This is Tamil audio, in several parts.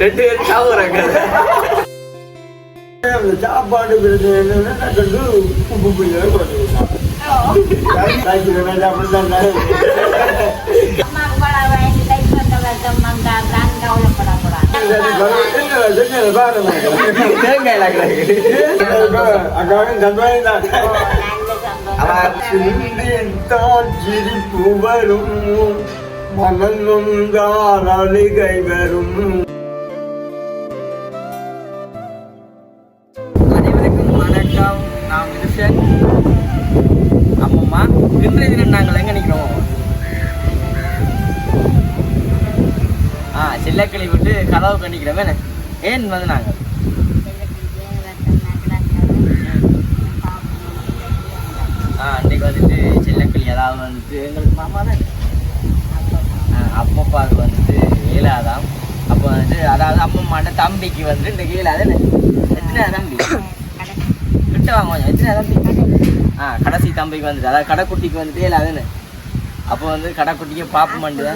ரெண்டு பேரும் சாவுறாங்க சாப்பாடு பிரச்சனை என்னன்னா நான் கண்டு உப்பு புளியை போட்டுருக்கேன் அப்படிதான் அம்மா கூட வாங்கி லைஃப் பண்ண வேண்டும் வந்தால் தான் கவலைப்படக்கூடாது தேங்காய் இல்லாக்கிறாங்க அக்காவும் தன்மையும் தான் அவன் சிந்தித்தான் சிரிப்பு வரும் மனநொந்தால் அழுகை வரும் அனைவருக்கும் வணக்கம். நான் விருஷன் அம்மம்மா இன்றைய தினம் நாங்கள் எங்கே நிற்கிறோம் ஆ சில்லக்கிளி விட்டு கதவு கண்டிக்கிறவன் ஏன் வந்து நாங்கள் ஆ அன்றைக்கு வந்துட்டு சில்லக்கிளி அதாவது வந்துட்டு எங்களுக்கு மாமா தான். அப்பப்பாவுக்கு வந்துட்டு ஏழாதாம். அப்போ வந்துட்டு அதாவது அம்மம்மாட்ட தம்பிக்கு வந்துட்டு இந்த ஏழாது எத்தனை தம்பி? கிட்ட வாங்க கொஞ்சம். எத்தனை தம்பி? ஆ கடைசி தம்பிக்கு வந்துட்டு அதாவது கடைக்குட்டிக்கு வந்துட்டு ஏழாதுன்னு அப்போ வந்து கடைக்குட்டிக்கு பாப்பு மண்டு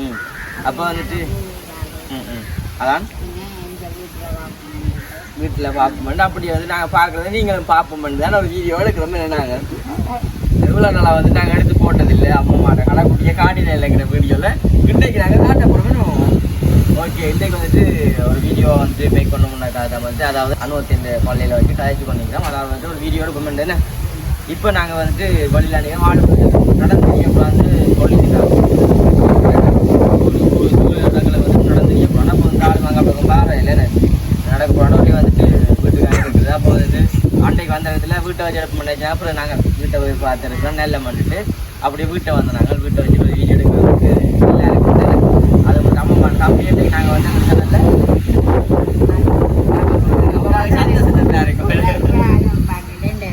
ம். அப்போ வந்துட்டு ம் ம். அதான். வீட்டில் பாப்பு மண்டு அப்படி வந்து நாங்கள் பார்க்குறது நீங்களும் பாப்பு மண்டு தானே ஒரு வீடியோ எடுக்கிறோமே. நாங்கள் இவ்வளோ நாளாக வந்து நாங்கள் எடுத்து போட்டதில்லை அம்மா மாட்டேன் கடைக்குட்டியை காட்டின இல்லைங்கிற வீடியோவில் இன்றைக்கு நாங்கள் காட்ட போகிறோம் ஓகே இன்றைக்கு வந்துட்டு ஒரு வீடியோ வந்து மேக் பண்ணணும்னாக்கா வந்து அதாவது அனுபவத்தி இந்த பள்ளியில் வச்சு கதைச்சு பண்ணிக்கிறோம் அதாவது வந்து ஒரு வீடியோட கமெண்ட் என்ன இப்போ நாங்கள் வந்துட்டு வழியில் நீங்கள் வாழ நடந்து வந்து சொல்லியிருக்காங்க இடங்களை வந்து நடந்து போனால் அப்போ வந்து ஆள் வாங்க பக்கம் பாரு இல்லைன்னு நடக்க போனோம் அப்படியே வந்துட்டு வீட்டுக்கு இருக்குது அப்போ வந்துட்டு அன்றைக்கு வந்த விதத்தில் வீட்டை வச்சு எடுப்பு பண்ணி அப்புறம் நாங்கள் வீட்டை போய் பார்த்துருக்கோம் நெல்லை பண்ணிட்டு அப்படி வீட்டை வந்தோம். நாங்கள் வீட்டை வச்சு போய் வீடியோ எடுக்கிறதுக்கு நல்லா இருக்குது அது மட்டும் அம்மா பண்ண அப்படியே நாங்கள் வந்து அந்த சேனலில்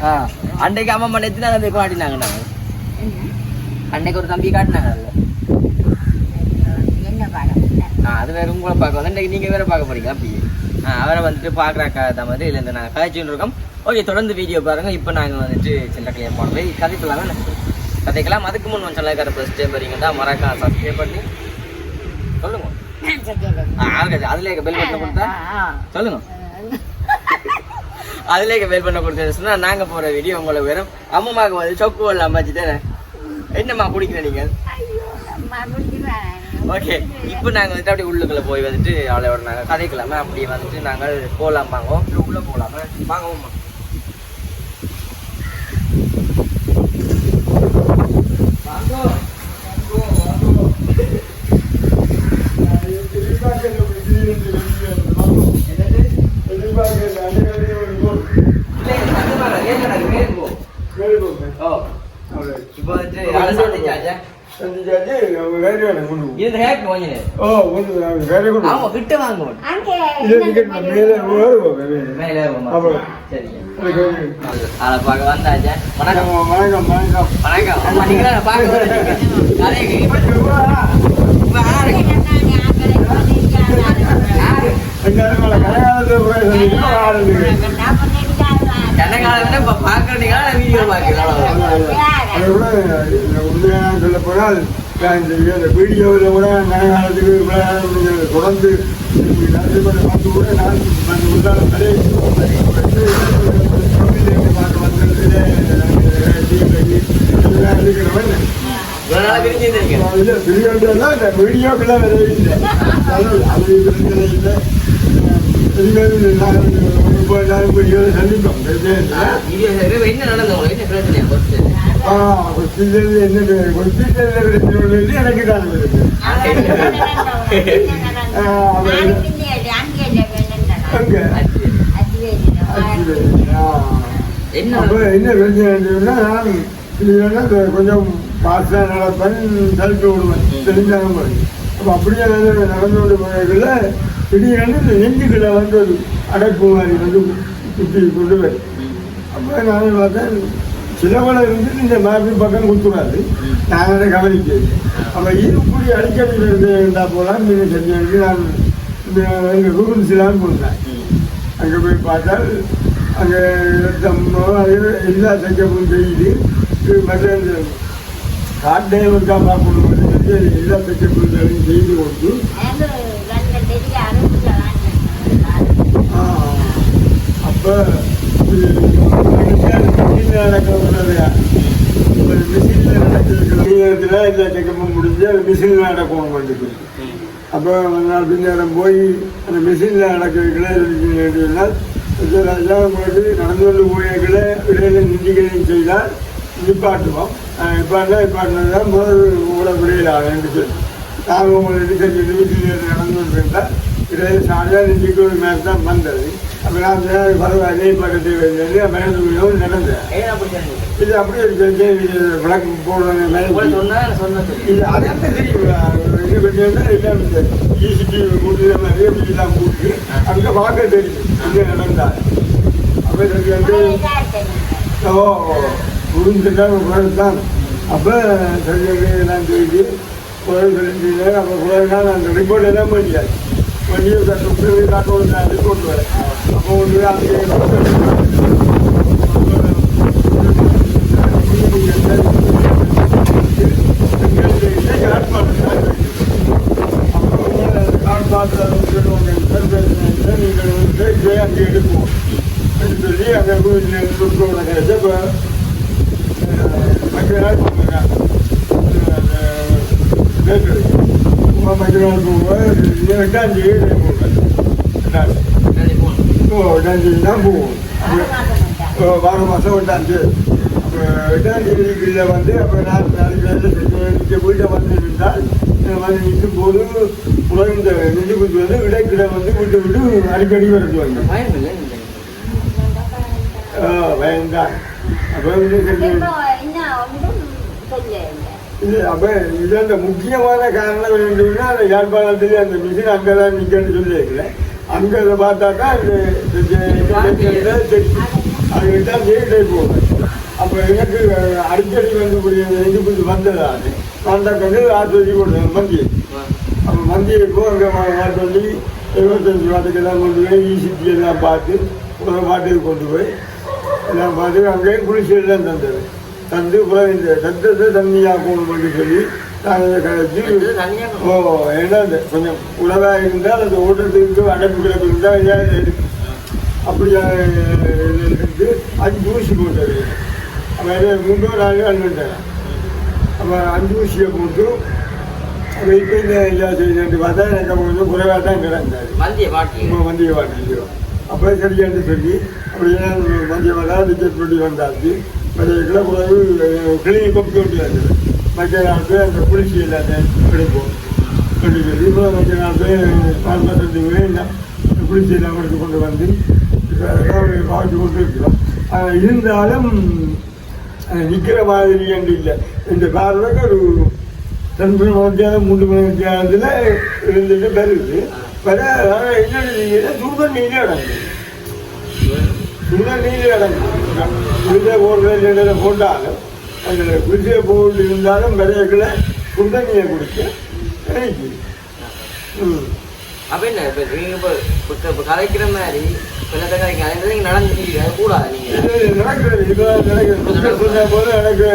ஆ. அன்றைக்கு அம்மா பண்ண நாங்கள் போய் காட்டினாங்க நாங்கள் அன்னைக்கு ஒரு தம்பி காட்டினாங்க அதில். அது வேற உங்களை பார்க்க வந்து இன்றைக்கு நீங்கள் வேற பார்க்க போறீங்க அப்படியே. அவரை வந்துட்டு பார்க்குறாக்கா தான் மாதிரி இல்லை இந்த நாங்கள் கதைச்சுன்னு இருக்கோம். ஓகே தொடர்ந்து வீடியோ பாருங்க. இப்போ நாங்கள் வந்துட்டு சின்ன கிளியர் போன போய் கதைக்கலாம் தானே கதைக்கலாம். அதுக்கு முன் வந்து சொல்லிருக்கிற ஃபர்ஸ்ட் டைம் வரீங்கன்னா மறக்கா சப்ஸ்கிரைப் பண்ணி சொல்லுங்க. அதுலேயே பெல் பட்டன் கொடுத்தா? சொல்லுங்க. அதுலேயே பெல் பண்ண கொடுத்தா நாங்கள் போகிற வீடியோ உங்களை வெறும் அம்மாவுக்கு வந்து சொக்கு இல்லாமல் வச்சுட்டேன் என்னம்மா குடிக்கிற நீங்கள் ஓகே இப்போ நாங்கள் வந்துட்டு அப்படியே உள்ளுக்குள்ள போய் வந்துட்டு அவளோட நாங்கள் கதைக்கலாமே. அப்படியே வந்துட்டு நாங்கள் போகலாம் வாங்க உள்ள போகலாமா வாங்கம்மா வாங்கோ இல்லை அந்த மாதிரி ஏன் எனக்கு மேலே போ ஓ இது ஹேக் வாங்கினேன் ஆமா கிட்ட வாங்க மேலே அப்புறம். சரிங்க அதை பார்க்க வந்தாச்சா. வணக்கம். வணக்கம் அம்மா நீங்க பார்க்க வரீங்க கதைக்கு இப்ப யாரு இப்ப பாக்குறீங்களா வீடியோ பாக்கலாம் சொல்ல போனால் இந்த வீடியோவில் கூட நேரத்துக்கு தொடர்ந்து பார்த்து கூட நான் உள்ளால வரை இருக்கிறவன் இந்த வீடியோக்கெல்லாம் வரவே இல்லை. அது அது பிரச்சனை இல்லை. இனிமேல் நான் ஒரு சந்திப்போம். என்ன நடந்தது என்ன ஆ, என்ன பிரச்சனை உள்ளது எனக்கு தான் என்ன பிரச்சனை நான் கொஞ்சம் பாஸ்டா நடப்பேன் செலுத்தி விடுவேன் தெரிஞ்சாங்க பாருங்க. அப்படியே நடந்து கொண்டு போயதுல திடீரென்று இந்த நெஞ்சுக்குள்ள வந்து ஒரு அடைப்பு மாதிரி வந்து குத்தி கொண்டு அப்புறம் அப்போ நான் பார்த்தேன் சிலவளை இருந்து இந்த மாதிரி பக்கம் குத்துறாரு. நான் அதை கவனிக்கிறேன் அப்போ இது அடிக்கடி இருந்தால் போலாம் நீங்கள் செஞ்சு நான் இந்த எங்கள் கூகுள் சிலான்னு போனேன் அங்கே போய் பார்த்தால் அங்கே அது எல்லா செக்கப்பும் செய்யுது மற்ற இந்த காட்டே இருக்கா பார்க்கணும் எல்லா பெற்றோர்களையும் செய்து கொடுத்து எனக்கு ரெண்டு தெரிய அறுபது ஆ, அப்போ இது மிஷினில் நடக்கிறது ஒரு மிஷினில் நடக்கிறது நேரத்தில் எல்லா செக்கப்பும் முடிஞ்சு அந்த மிஷினில் நடக்கணும் பண்ணிட்டு அப்போ நான் பின்னேரம் போய் அந்த மிஷினில் நடக்கிறதுக்குள்ள வேண்டியதுனால் எல்லாம் போயிட்டு நடந்து கொண்டு போயிருக்கல இடையில நிதிகளையும் செய்தால் நிப்பாட்டுவோம் நிப்பாட்டினா நிப்பாட்டினது தான் முதல் கூட விடையிலாக என்று சொல்லி நாங்கள் உங்களுக்கு சரி வீட்டில் நடந்து கொண்டிருந்தால் இடையில சாலையாக இன்றைக்கு ஒரு மேலே தான் வந்தது அப்போ நான் பரவாயில்ல நிப்பாட்ட தேவையில்லை மேலே நடந்தேன் இது அப்படி ஒரு அப்படியே விளக்கு போடணும் மேலே இது அதான் தெரியும் இது பண்ணியிருந்தா எல்லாம் இந்த ஈசிடி கூட்டு மாதிரி அப்படி கூட்டு அங்கே பார்க்க தெரியும் இங்கே நடந்தா அப்போ எனக்கு வந்து ஓ புரிஞ்சுதான் தான் அப்போ சரியாக நான் சொல்லி சொல்லிட்டு அந்த ரிப்போர்ட் எல்லாம் பண்ணியாச்சு பண்ணி சுப்ரீம் காட்டோட நான் ரிப்போர்ட் வரேன் அப்போ வந்து அங்கே எடுப்போம் சொல்லி அங்கே சுற்றுவோம் இப்போ மற்ற நாள் போங்க மற்ற நாள் போவோம் தேதி போவேன் ஓ எட்டாம் தேதி தான் போவோம் அப்போ வார மாதம் எட்டாம் தேதி அப்போ எட்டாம் தேதிக்குள்ள வந்து அப்போ நாலு நாளைக்கு வந்து இங்கே வீட்டை வந்து இருந்தால் வந்து நிற்கும் போது குழந்தை நின்று கொடுத்து வந்து விடைக்கிட வந்து விட்டு விட்டு அடிக்கடி வரது வந்து பயம் இல்லை இல்லை. வேண்டாம் அப்போ அப்போ இது அந்த முக்கியமான காரணம் என்னன்னா அந்த யாழ்ப்பாணத்துலேயே அந்த மிஷின் அங்கே தான் நிற்கன்னு சொல்லியிருக்கல அங்கே அதை பார்த்தாக்கா அந்த அது தான் ஜெயிட்டே போவேன் அப்போ எனக்கு அடிக்கடி வந்து இது கொஞ்சம் வந்ததாது வந்த வந்து ஆஸ்பத்திரி கொடுத்தேன் மந்தி அப்போ மந்தியை அங்கே சொல்லி எழுபத்தஞ்சு வாட்டுக்கு எல்லாம் கொண்டு போய் இசிடி எல்லாம் பார்த்து ஒரு வாட்டுக்கு கொண்டு போய் எல்லாம் பார்த்து அங்கேயும் குளிச்சு எல்லாம் தந்தது தந்து அப்புறம் இந்த சத்தத்தை தண்ணியாக போகணும்னு சொல்லி நாங்கள் கழிச்சு ஓ ஏன்னா கொஞ்சம் உணவாக இருந்தால் அந்த ஓட்டத்துக்கு அடைப்பு கிடப்பு இருந்தால் அப்படியாக இருந்து அஞ்சு ஊசி போட்டது. அப்போ மூன்றோ நாலு அண்ணுட்டேன் அப்போ அஞ்சு ஊசியை போட்டு அப்போ இப்போ இந்த ஐயா செய்யணுட்டு பார்த்தா எனக்கு கொஞ்சம் குறைவாக தான் கிடந்தாரு. மந்திய வாட்டியோ அப்போ சரியான்னு சொல்லி அப்படியே வண்டியை வந்தா டிக்கெட் பண்ணி வந்தாச்சு. மற்ற குறைவு கிளினிக் கொண்டு கொண்டு மற்ற நாள் போய் அந்த குளிர்ச்சி இல்லாத எடுப்போம் கொண்டு சொல்லி இப்போ மற்ற நாள் போய் எல்லாம் குளிர்ச்சி எடுத்து கொண்டு வந்து இப்போ கொண்டு இருக்கிறோம். இருந்தாலும் நிற்கிற மாதிரி என்று இல்லை. இந்த காரணம் ஒரு ரெண்டு மணி மத்தியானம் மூணு மணி மத்தியானத்தில் இருந்துட்டு வருது. வர என்ன சுடுதல் நீரே அடங்கும். சுடுதல் நீரே அடங்கும். இடையில போட்டாலும் அந்த குளிசையை போட்டு இருந்தாலும் விதையக்குள்ள சுடுதண்ணியை குடிக்க கிடைக்குது ம். அப்ப என்ன இப்ப நீங்க இப்ப இப்ப- கதைக்கிற மாதிரி வெள்ளத்தை அது அது கூடாது நடக்கிறது சொன்ன போது எனக்கு.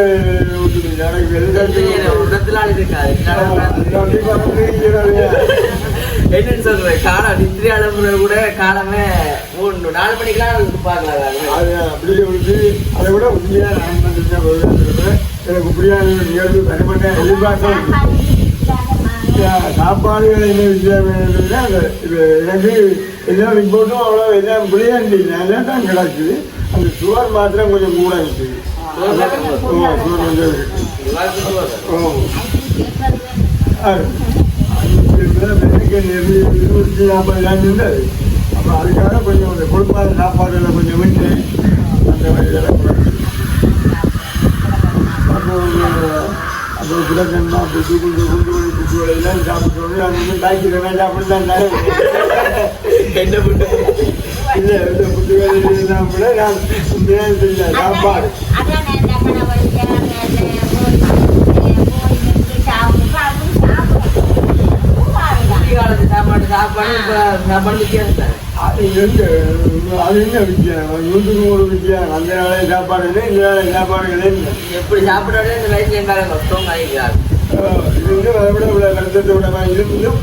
எனக்கு இடத்துல இருக்காது. என்னன்னு சொல்றேன் காலம் நித்திரை அளவுல கூட காலமே மூணு நாலு மணிக்கெல்லாம் பார்க்கலாம் அது. அப்படியே வந்து அதை விட உண்மையாக நான் பண்ணிருக்கேன் எனக்கு இப்படியான நிகழ்வு. தனிப்பட்ட எதிர்பார்த்தேன் சாப்பாடுகள் என்ன விஷயம் அந்த இது எனக்கு எல்லா ரிப்போர்ட்டும் அவ்வளோ எல்லாம் விளையாண்டு நல்லா தான் கிடக்குது அந்த சுவர் மாத்திரம் கொஞ்சம் கூட இருக்குது ஓ சுவர் கொஞ்சம் இருக்குது ஓ. எனக்கு இருபத்தி நாற்பது ஆண்டு இருந்தது அப்போ அதுக்காக கொஞ்சம் அந்த கொடுப்பாத சாப்பாடுல கொஞ்சம் விட்டு அந்த வழியில் அப்போ அப்போ அப்படி குண்டு குண்டு குண்டு அது வந்து தான் என்ன பண்ண இல்லை இந்த புட்டு கூட நான் சாப்பாடு காலத்து சாப்பாடு சாப்பாடு சாப்பாடு வித்தியாசம். அது எங்க? அது என்ன வித்தியாசம்? நூற்றுக்கு ஒரு வித்தியாசம். அந்த வேலை சாப்பாடு இல்லை இந்த வேலை சாப்பாடு இல்லை எப்படி சாப்பிடாலே இந்த வயசுல இருந்தாலும் கஷ்டம் அஹ், இருந்து அதை விட இவ்வளோ கருத்தத்தோட இருந்தும்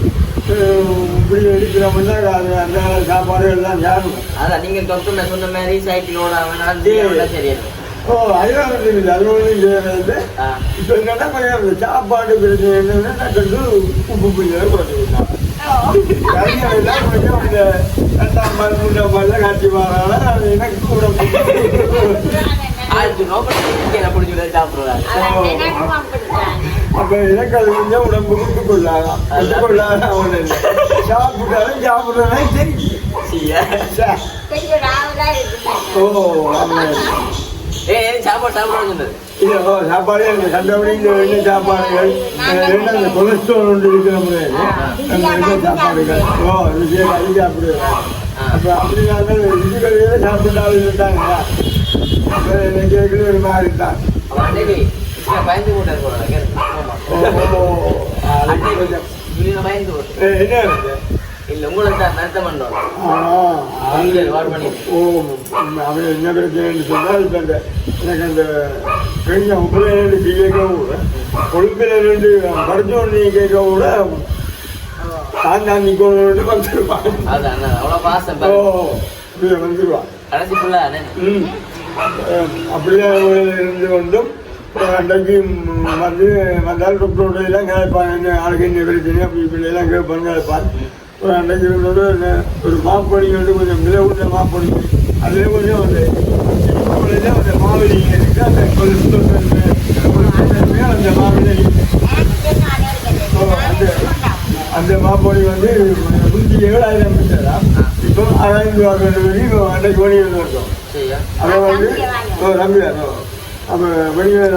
அஹ், இப்படி இருக்கிறோம்னா அது அந்த சாப்பாடுகள் தான் யாரும் அதான் நீங்க டாக்டர் சொன்ன மாதிரி சைக்கிளோட நடந்து எல்லாம் சரியாயிடும் ஓ அதெல்லாம் வந்து இல்லை அது ஆ. இப்போ என்னன்னா சாப்பாடு பிரச்சனை என்னன்னா நான் வந்து உப்பு புளியை குறைச்சிக்கிட்டான். அப்ப எனக்கு அது கொஞ்சம் உடம்புக்கு ஒத்துக்கொள்ளாதான் ஒத்துக்கொள்ளாதான் இல்லை சாப்பிட்டாலும் தெரியும் ஓ ஏ சாப்பாடு சாப்பிட சொன்னது. சாப்பாடு கண்டபடி இந்த எண்ணெய் சாப்பாடுகள் ரெண்டு அந்த கொலஸ்ட்ரால் ஒன்று இருக்கிற முறையில். அந்த எண்ணெய் சாப்பாடுகள். ஓ இது அது சாப்பிடுவேன். அப்போ அப்படி நாங்கள் இதுகளையே சாப்பிட்டாலும் இருந்தாங்க எனக்கு கேட்குறது ஒரு மாதிரி தான். பயந்து ஓ என்ன? இல்ல உங்களுக்கு தான் பண்ணோம் பண்ணி ஓ அவன் என்ன பிரச்சனைன்னு சொன்னால் இப்போ அந்த எனக்கு அந்த பெரிய உப்புலேருந்து கேட்க கூட கொழுப்பில் ரெண்டு படுத்தோன்னு கேட்க கூட தான் தான் நிற்கணும்னு வந்துருவான் அதான் அவ்வளவு பாசம் ஓ வந்துருவான் கடைசி ஃபுல்லா ம். அப்படியே இருந்து கொண்டும் அன்றைக்கு வந்து வந்தால் டாக்டரோட எல்லாம் ஆளுக்கு என்ன பிரச்சனை அப்படி இப்படி எல்லாம் கேட்பான் கேட்பான். ஒரு என்ன- ஒரு மாப்பொடி வந்து கொஞ்சம் விலை உள்ள மாப்பொடி அதிலே கொஞ்சம் அந்த இனிப்புகளில் அந்த மாவிலி இருக்கு அந்த கொழுப்பு கொழுப்பு அந்த அந்த மாப்பொடி வந்து நூற்றி ஏழாயிரம் மீட்டரா இப்போ ஆறாயிரம் ரூபா வரைக்கும் இப்போ அன்றைக்கு ஓடி இருக்கோம் அவன் வந்து ஓ ரம்யா அப்போ வெளியில்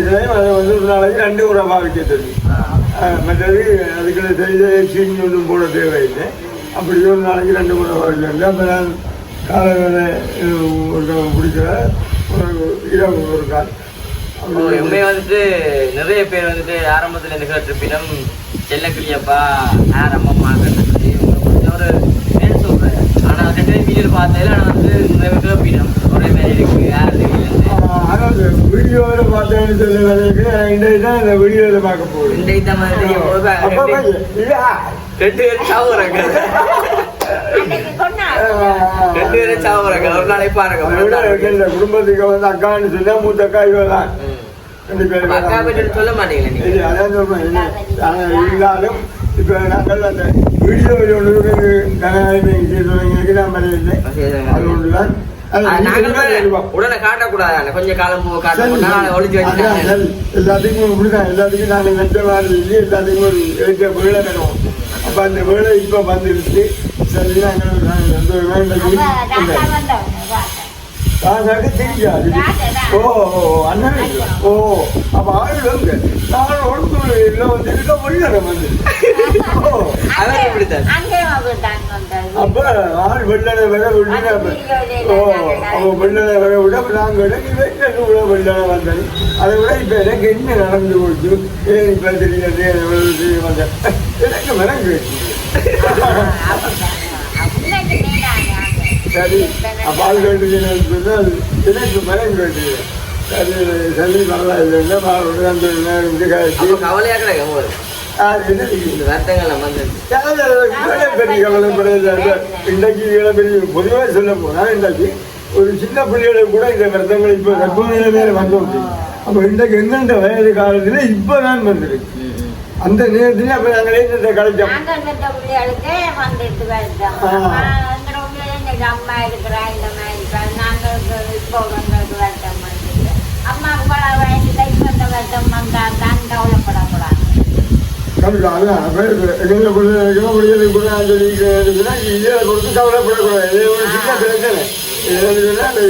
இதையும் அதை வந்து ஒரு நாளைக்கு ரெண்டு உரமாக வைக்க தெரியும் மற்றது அதுக்குள்ள செய்த சீனி ஒன்றும் போட தேவையில்லை. அப்படி ஒரு நாளைக்கு ரெண்டு உரமாக வைக்க அப்போ நான் காலை வேலை ஒரு பிடிக்கிற ஒரு இரவு ஒரு கால். எம்ஏ வந்துட்டு நிறைய பேர் வந்துட்டு ஆரம்பத்துல இருந்து கேட்டிருப்பினும் செல்லக்கிளியப்பா யார் அம்மா கட்டுறது கொஞ்சம் ஒரு என்ன சொல்றேன் ரெண்டு வீடியோ பார்த்ததுல நான் வந்து நிறைய பேர் கேட்பினோம் ஒரே மாதிரி இருக்கு யார் தெரியல அதாவது வீடியோவில் பார்த்தேன்னு சொல்ல வேலைக்கு இன்றைக்கு தான் இந்த வீடியோவில் பார்க்க இந்த இந்த மாதிரி ரெண்டு பேரும் சாவுறாங்க. ரெண்டு பேரும் சாவுறாங்க. ஒரு நாளைக்கு பாருங்க குடும்பத்துக்கு வந்து அக்கான்னு சொன்னா மூத்த அக்கா இவதான். ரெண்டு பேரும் சொல்ல மாட்டீங்களா இருந்தாலும் இப்ப நாங்கள் அந்த வீடியோ ஒன்று கனகாய்மை செய்தவங்களுக்கு நான் மறையில்லை அது ஒன்றுதான்? உடனே காட்டக்கூடாது கொஞ்சம் காலம் சரி. எல்லாத்துக்கும் இப்படிதான் எல்லாத்துக்கும் நாங்கள் நெட்ட மாதிரி இல்லை எல்லாத்துக்கும் ஒரு ஏற்ற வேலை வேணும் அப்ப அந்த வேலை இப்ப வந்துருச்சு சரி நாங்கள் நாங்கள் நாங்கள் தெரியாது ஓ அண்ணன். ஓ அப்ப ஆள் வந்து நான் ஒழுங்கு இல்லை வந்து இருக்க முடியல வந்து ஓ அதான் இப்படித்தான். அப்ப ஆள் வெள்ளனை வர விட்டு ஓ அப்போ வெள்ளனை வர விட நாங்கள் வெள்ளனை கூட வெள்ளனை வந்தது அதை விட இப்ப எனக்கு என்ன நடந்து போச்சு ஏன் இப்ப தெரியாது வந்தேன் எனக்கு மனம் சரி. அப்ப ஆள் கேட்டுக்கிறேன் சொன்னால் எனக்கு மனம் கேட்டு. சரி சரி நல்லா இல்லைன்னா அவரோட அந்த நேரம் காய்ச்சி. கவலையா கிடக்கு போது என்ன இந்த வருத்தங்கள் வந்து இன்றைக்கு பெரிய பொதுவாக சொல்ல போனா இன்றைக்கு ஒரு சின்ன பிள்ளைகளுக்கு கூட இந்த விரதங்கள் இப்போ கர்ப்பநிலை மேலே வந்துருக்கு அப்போ இன்றைக்கு எந்தெந்த வயது காலத்தில் இப்போ தான் வந்துருக்கு அந்த நேரத்தில் அப்போ நாங்கள் இந்த கலைச்சோம். அம்மா இருக்கிறா இந்த மாதிரி இருக்கிறா. இப்போ வந்தது வருத்தம் வந்துட்டு. அம்மாவுக்கு பல வயசுல இப்ப இந்த வருத்தம் வந்தா தான் கவலைப்படக்கூடாது கண்டிப்பா ஒரு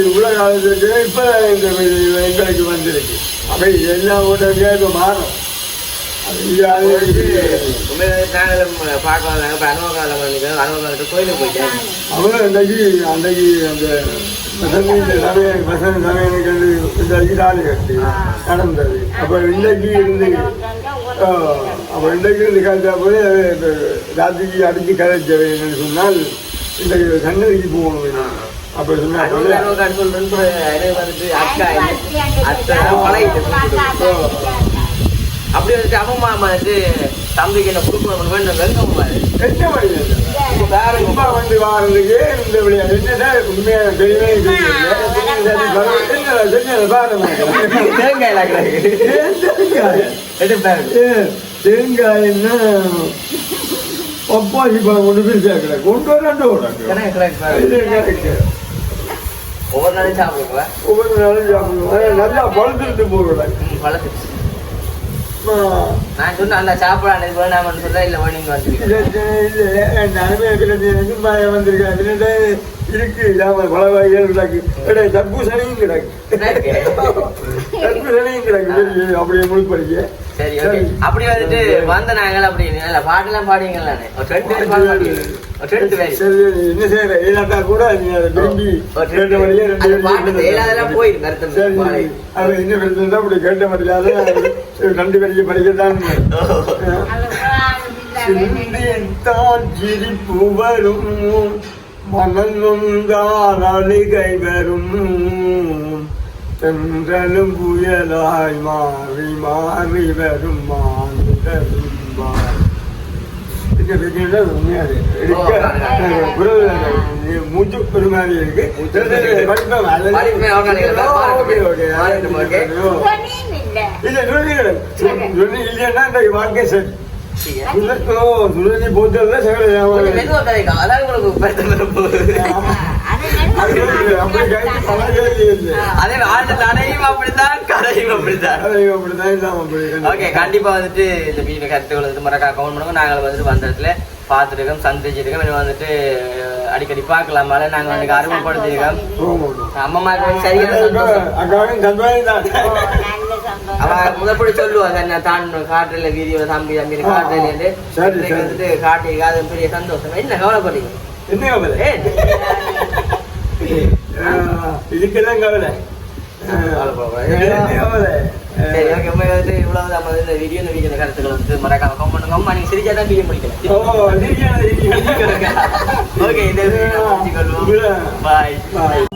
இவ்வளோ இப்போ எங்களுக்கு வந்திருக்கு அப்ப எல்லாம் உடனே மாறும் அது பார்க்க வந்தாங்க இப்போ அனுபவ காலம் கோயிலுக்கு போயிட்டேன் அவரும் அன்றைக்கு அன்றைக்கு அந்த வசந்த சமயம் வசந்த சமயனுக்கு வந்து தாலி கட்டி நடந்தது அப்போ இருந்து அப்போ இன்றைக்கு இருந்து ராத்திரிக்கு அடித்து கதைச்சவை சொன்னால் இன்றைக்கு சன்னதிக்கு போகணும் அப்போ சொன்னா அப்படி வந்துட்டு அம்மா வந்துட்டு தம்பிக்கு என்ன கொடுக்கணும் வேண்டும் வெங்கம்மா என்ன வழியில் வேற சும்மா வந்து வாரதுக்கு இந்த விளையாட்டு என்னதான் உண்மையான தெரியவே தேங்காய் தேங்காய்னா பப்பாசி பழம் கொண்டு போய் சேர்க்கிறேன் கொண்டு வராண்டு விடாங்க ஒவ்வொரு நாளும் சாப்பிடுவா ஒவ்வொரு நாளும் சாப்பிடுவோம். நல்லா பழுத்துட்டு போடுறேன் வளர்த்துச்சு நான் சொன்னேன் அந்த சாப்பிடாது வேணாமன்னு சொல்ல இல்லை நீங்க வந்து நானுமே சும்மா வந்திருக்கேன் இருக்கு. இல்லாம பல வகைகள் கிடக்கு. கிடையாது தர்பூசணியும் கிடக்கு. தர்பூசணியும் கிடக்கு. அப்படியே முழு படிக்க சரி ஓகே. அப்படி வந்துட்டு வந்த நாங்கள் அப்படி நல்ல பாட்டெல்லாம் பாடிங்களா ஒரு ரெண்டு பேர் பாட மாட்டீங்க ஒரு ரெண்டு பேர் சரி. என்ன செய்யற? இல்லாட்டா கூட நீ அதை விரும்பி ரெண்டு வழியே ரெண்டு சரி பாடி. அது என்ன பிரச்சனை அப்படி கேட்ட முடியாது ரெண்டு பேருக்கு படிக்கத்தான் அது சிந்தித்தான் சிரிப்பு வரும். அழுகை வரும் தென்றலும் புயலாய் மாறி மாறி வரும் மூச்சு ஒரு மாதிரி இருக்கு. இல்லைன்னா இந்த வாழ்க்கை சரி ஓ நுழைவு அதே தடையும் அப்படித்தான் அப்படித்தான் அப்படிதான் ஓகே கண்டிப்பா வந்துட்டு இந்த வீடியோ கருத்துக்கள் வந்து மறக்கா கவுண்ட் பண்ணுங்க நாங்கள் வந்துட்டு வந்த இடத்துல பார்த்துருக்கோம் சந்திச்சிருக்கோம் இன்னும் வந்துட்டு அடிக்கடி பார்க்கலாம் மேல நாங்க வந்து அறிமுகப்படுத்திருக்கோம் அம்மா வந்து சரியான அவ முதப்படி சொல்லுவாங்க என்ன தான் காட்டுல வீடியோ தம்பி தம்பி காட்டுல இருந்து சரி, இன்னைக்கு சரி. வந்துட்டு காட்டி அது பெரிய சந்தோஷம் என்ன கவலைப்படுறீங்க என்ன கவலை ஏன் ஆஹ், இதுக்கெல்லாம் கவலை கவலைப்படக்கூடாது. என்ன கவலை சரி ஓகே உண்மை வந்துட்டு இவ்வளவு நம்ம இந்த வீடியோ இந்த வீடியோ கருத்துக்கள் வந்து மறக்காம கமெண்ட் பண்ணுங்க அம்மா நீங்க சிரிச்சா தான் வீடியோ ஓ முடிக்கலாம் நீங்க ஓகே இந்த வீடியோ முடிச்சுக்கொள்வோம் பாய் பாய்